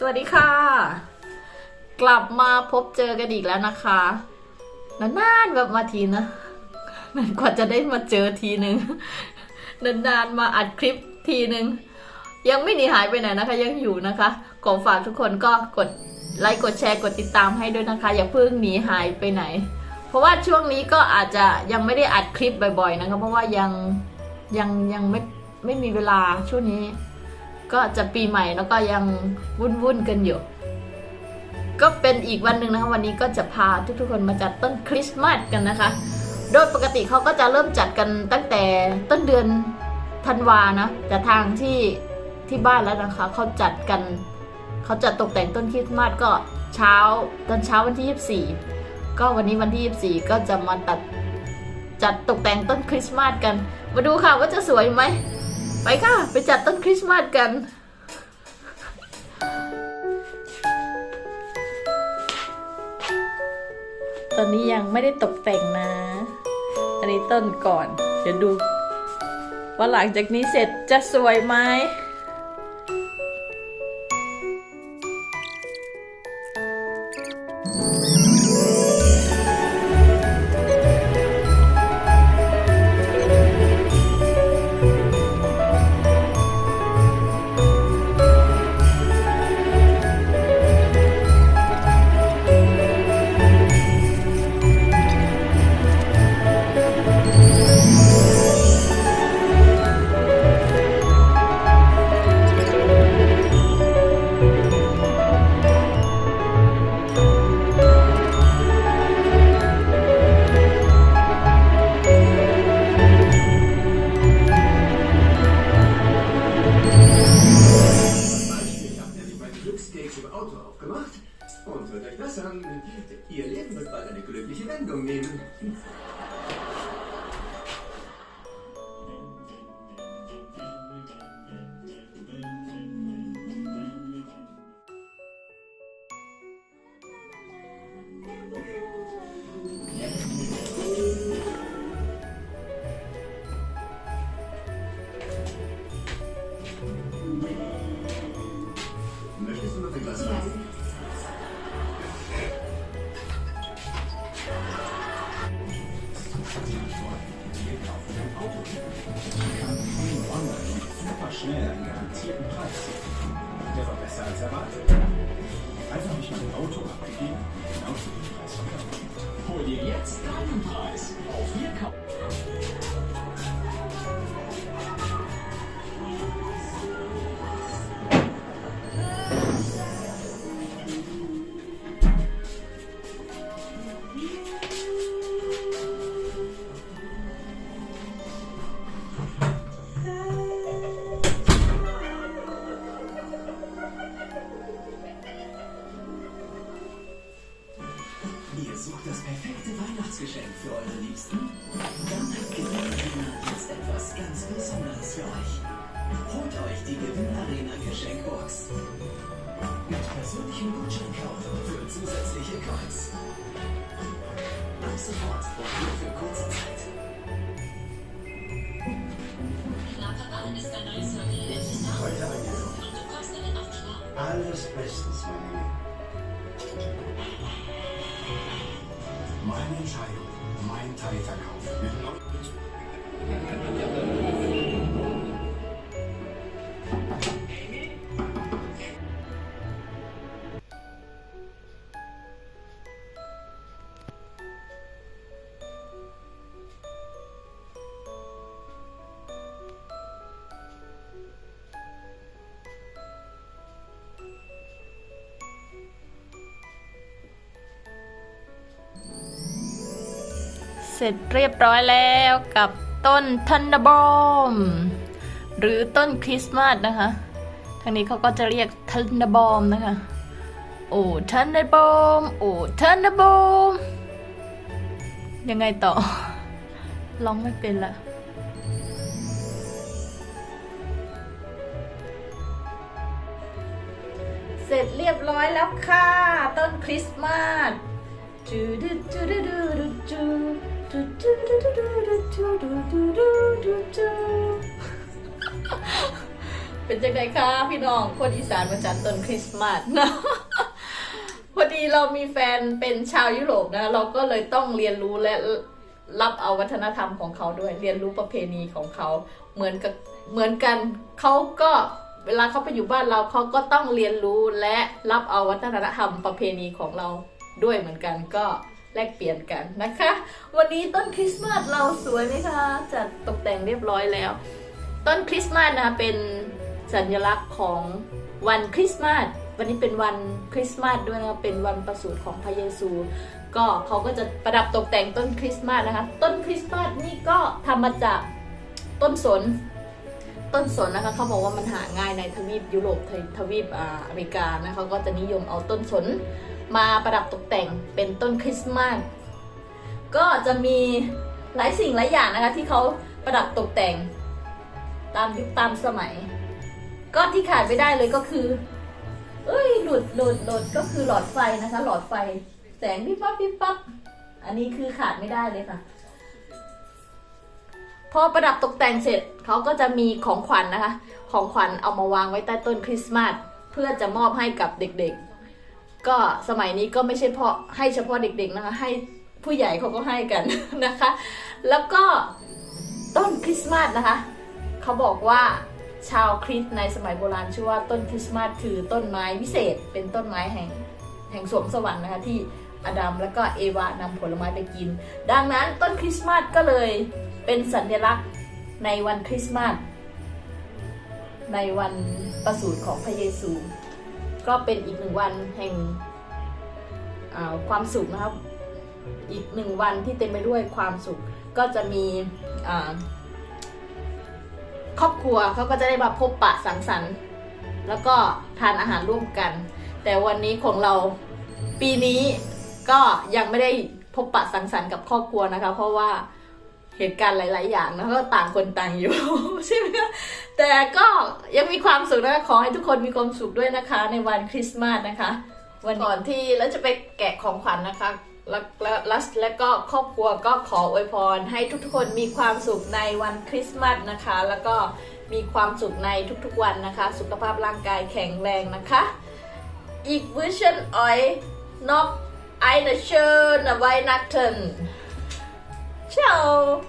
สวัสดีค่ะ กลับมาพบเจอกันอีกแล้วนะคะนานๆแบบมาทีนะนานกว่าจะได้มาเจอทีหนึ่งนานๆมาอัดคลิปทีหนึ่งยังไม่หนีหายไปไหนนะคะ ยังอยู่นะคะขอฝากทุกคนก็กดไลค์กดแชร์กดติดตามให้ด้วยนะคะ อย่าเพิ่งหนีหายไปไหน เพราะว่าช่วงนี้ก็อาจจะยังไม่ได้อัดคลิปบ่อยๆนะคะ เพราะว่ายังยังยังไม่ไม่มีเวลาช่วงนี้ ก็จะปีใหม่แล้วก็ยังวุ่นวุ่นๆกันอยู่ ก็เป็นอีกวันหนึ่งนะคะวันนี้ก็จะพาทุกๆคนมาจัดต้นคริสต์มาสกันนะคะ โดยปกติเขาก็จะเริ่มจัดกันตั้งแต่ต้นเดือนธันวานะแต่ทางที่ที่บ้านแล้วนะคะเขาจัดกันเขาจัดตกแต่งต้นคริสต์มาสก็เช้าตอนเช้าวันที่ 24 ก็วันนี้วันที่ 24 ก็จะมาตัดจัดตกแต่งต้นคริสต์มาสกัน มาดูค่ะว่าจะสวยไหม ไปค่ะ ไปจัดต้นคริสต์มาสกัน ตอนนี้ยังไม่ได้ตกแต่งนะ อันนี้ต้นก่อน เดี๋ยวดูว่าหลังจากนี้เสร็จจะสวยไหม 鸡蛋都没了。Schnell einen garantierten Preis. Der war besser als erwartet. Also habe ich mein Auto abgegeben und genau zu dem Preis verkauft. Hol dir jetzt deinen Preis auf wir kaufen. Ihr sucht das perfekte Weihnachtsgeschenk für eure Liebsten? Dann hat Gewinn jetzt etwas ganz Besonderes für euch. Holt euch die Gewinn-Arena Geschenkbox. Mit persönlichem Gutscheinkauf für zusätzliche Coins. Ab sofort und nur für kurze Zeit. Heute eingekauft. Alles bestens, meine Lieben. Entscheidung. Mein Teil. เสร็จเรียบร้อยแล้วกับต้นทันดบอมหรือต้นคริสต์มาสนะคะ ทางนี้เขาก็จะเรียกทันดบอมนะคะ โอ้ทันดบอมโอ้ทันดบอมยังไงต่อ ร้องไม่เป็นละเสร็จเรียบร้อยแล้วค่ะ ต้นคริสต์มาสจูดูจูดูดูดู เป็นจังไดคะพี่น้องคนอีสานมาจัดต้นคริสต์มาสนะพอดีเรามีแฟนเป็นชาวยุโรปนะ เราก็เลยต้องเรียนรู้และรับเอาวัฒนธรรมของเขาด้วย เรียนรู้ประเพณีของเขาเหมือนกับเหมือนกันเขาก็เวลาเขาไปอยู่บ้านเราเขาก็ต้องเรียนรู้และรับเอาวัฒนธรรมประเพณีของเราด้วยเหมือนกันก็ แลกเปลี่ยนกันนะคะ วันนี้ต้นคริสต์มาสเราสวยไหมคะ จัดตกแต่งเรียบร้อยแล้ว ต้นคริสต์มาสนะคะเป็นสัญลักษณ์ของวันคริสต์มาสวันนี้เป็นวันคริสต์มาสด้วยนะคะเป็นวันประสูติของพระเยซู ก็เขาก็จะประดับตกแต่งต้นคริสต์มาสนะคะ ต้นคริสต์มาสนี่ก็ทำมาจากต้นสน ต้นสนนะคะเขาบอกว่ามันหาง่ายในทวีปยุโรปทวีปอ่าอเมริกานะเขาก็จะนิยมเอาต้นสน มาประดับตกแต่งเป็นต้นคริสต์มาสก็จะมีหลายสิ่งหลายอย่างนะคะที่เขาประดับตกแต่ง ตามยุคตามสมัย ก็ที่ขาดไม่ได้เลยก็คือ เอ้ยหลุดหลุดหลุดก็คือหลอดไฟนะคะ หลอดไฟ แสงปิ๊บปั๊บปิ๊บปั๊บอันนี้คือขาดไม่ได้เลยค่ะพอประดับตกแต่งเสร็จเขาก็จะมีของขวัญนะคะ ของขวัญเอามาวางไว้ใต้ต้นคริสต์มาสเพื่อจะมอบให้กับเด็กๆ ก็สมัยนี้ก็ไม่ใช่เพาะให้เฉพาะเด็กๆนะคะ ให้ผู้ใหญ่เขาก็ให้กันนะคะ แล้วก็ต้นคริสต์มาสนะคะ เขาบอกว่าชาวคริสต์ในสมัยโบราณชื่อว่าต้นคริสต์มาสคือต้นไม้วิเศษ เป็นต้นไม้แห่งแห่งสวงสวรรค์นะคะที่อดัมและก็เอวานำผลไม้ไปกิน ดังนั้นต้นคริสต์มาสก็เลยเป็นสัญลักษณ์ในวันคริสต์มาสในวันประสูติของพระเยซู ก็เป็นอีกหนึ่งวันแห่งความสุขนะครับ อีกหนึ่งวันที่เต็มไปด้วยความสุข ก็จะมีครอบครัวเขาก็จะได้มาพบปะสังสรรค์ แล้วก็ทานอาหารร่วมกัน แต่วันนี้ของเราปีนี้ก็ยังไม่ได้พบปะสังสรรค์กับครอบครัวนะคะ เพราะว่า เหตุการณ์หลาย ๆ อย่างนะก็ต่างคนต่างอยู่ใช่ไหมคะแต่ก็ยังมีความสุขนะคะขอให้ทุกคนมีความสุขด้วยนะคะ ในวันคริสต์มาสนะคะ วันก่อนที่แล้วจะไปแกะของขวัญนะคะแล้วแล้วแล้วแล้วก็ครอบครัวก็ขออวยพรให้ทุกๆคนมีความสุขในวันคริสต์มาสนะคะ แล้วก็มีความสุขในทุกๆวันนะคะ สุขภาพร่างกายแข็งแรงนะคะอีกเวิชั่นออยนอกไอเนเชอร์นไวนักเทน ciao